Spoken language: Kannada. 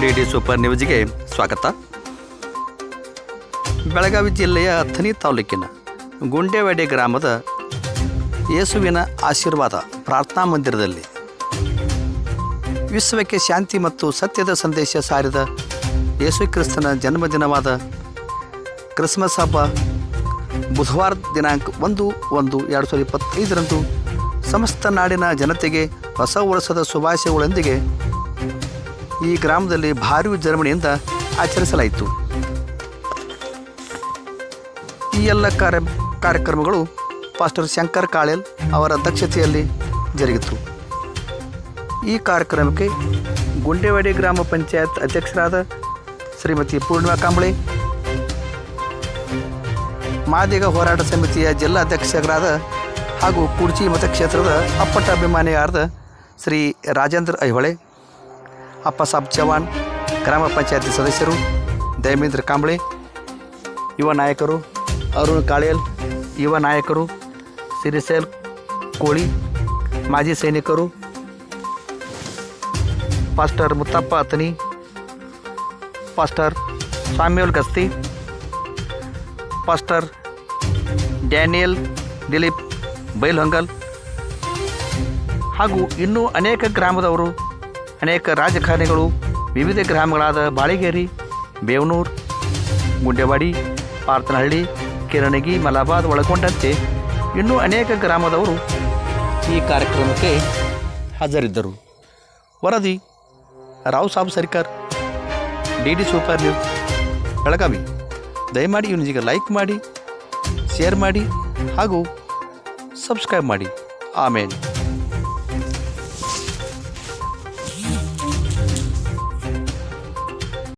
ಡಿ ಡಿ ಸೂಪರ್ ನ್ಯೂಸ್ಗೆ ಸ್ವಾಗತ. ಬೆಳಗಾವಿ ಜಿಲ್ಲೆಯ ಅಥಣಿ ತಾಲೂಕಿನ ಗುಂಡೇವಾಡಿ ಗ್ರಾಮದ ಯೇಸುವಿನ ಆಶೀರ್ವಾದ ಪ್ರಾರ್ಥನಾ ಮಂದಿರದಲ್ಲಿ ವಿಶ್ವಕ್ಕೆ ಶಾಂತಿ ಮತ್ತು ಸತ್ಯದ ಸಂದೇಶ ಸಾರಿದ ಯೇಸು ಕ್ರಿಸ್ತನ ಜನ್ಮದಿನವಾದ ಕ್ರಿಸ್ಮಸ್ ಹಬ್ಬ ಬುಧವಾರ ದಿನಾಂಕ ಒಂದು ಒಂದು ಎರಡು ಸಾವಿರದ ಇಪ್ಪತ್ತೈದರಂದು ಸಮಸ್ತ ನಾಡಿನ ಜನತೆಗೆ ಹೊಸ ವರ್ಷದ ಶುಭಾಶಯಗಳೊಂದಿಗೆ ಈ ಗ್ರಾಮದಲ್ಲಿ ಭಾರಿ ವಿಜೃಂಭಣೆಯಿಂದ ಆಚರಿಸಲಾಯಿತು. ಈ ಎಲ್ಲ ಕಾರ್ಯ ಕಾರ್ಯಕ್ರಮಗಳು ಪಾಸ್ಟರ್ ಶಂಕರ್ ಕಾಳೆಲ್ ಅವರ ಅಧ್ಯಕ್ಷತೆಯಲ್ಲಿ ಜರುಗಿತು. ಈ ಕಾರ್ಯಕ್ರಮಕ್ಕೆ ಗುಂಡೇವಾಡಿ ಗ್ರಾಮ ಪಂಚಾಯತ್ ಅಧ್ಯಕ್ಷರಾದ ಶ್ರೀಮತಿ ಪೂರ್ಣಿಮಾ ಕಾಂಬಳೆ, ಮಾದಿಗ ಹೋರಾಟ ಸಮಿತಿಯ ಜಿಲ್ಲಾ ಅಧ್ಯಕ್ಷರಾದ ಹಾಗೂ ಕುರ್ಚಿ ಮತಕ್ಷೇತ್ರದ ಅಪ್ಪಟ ಅಭಿಮಾನಿಯಾದ ಶ್ರೀ ರಾಜೇಂದ್ರ ಐಹೊಳೆ ಅಪ್ಪಸಾಬ್ ಚವಾಣ್, ಗ್ರಾಮ ಪಂಚಾಯತಿ ಸದಸ್ಯರು ದಯಮೇಂದ್ರ ಕಾಂಬಳೆ, ಯುವ ನಾಯಕರು, ಅರುಣ್ ಕಾಳೇಲ್ ಯುವ ನಾಯಕರು, ಸಿರಿಸೇಲ್ ಕೋಳಿ, ಮಾಜಿ ಸೈನಿಕರು, pastor Muttappa Athani pastor Samuel Gasti, pastor Daniel Dilip Bailhongal ಹಾಗೂ ಇನ್ನೂ ಅನೇಕ ಗ್ರಾಮದವರು ಅನೇಕ ರಾಜಕಾರಣಿಗಳು ವಿವಿಧ ಗ್ರಾಮಗಳಾದ ಬಾಳಿಗೇರಿ, ಬೇವನೂರು, ಗುಂಡೆವಾಡಿ ಪಾರ್ತನಹಳ್ಳಿ ಕಿರಣಗಿ, ಮಲಾಬಾದ್ ಒಳಗೊಂಡಂತೆ ಇನ್ನೂ ಅನೇಕ ಗ್ರಾಮದವರು ಈ ಕಾರ್ಯಕ್ರಮಕ್ಕೆ ಹಾಜರಿದ್ದರು. ವರದಿ, Rao Sab Sarkar, D D super news, Belagavi. ದಯಮಾಡಿ ಇವನಿಗೆ ಲೈಕ್ ಮಾಡಿ, ಶೇರ್ ಮಾಡಿ ಹಾಗೂ ಸಬ್ಸ್ಕ್ರೈಬ್ ಮಾಡಿ. ಆಮೇಲೆ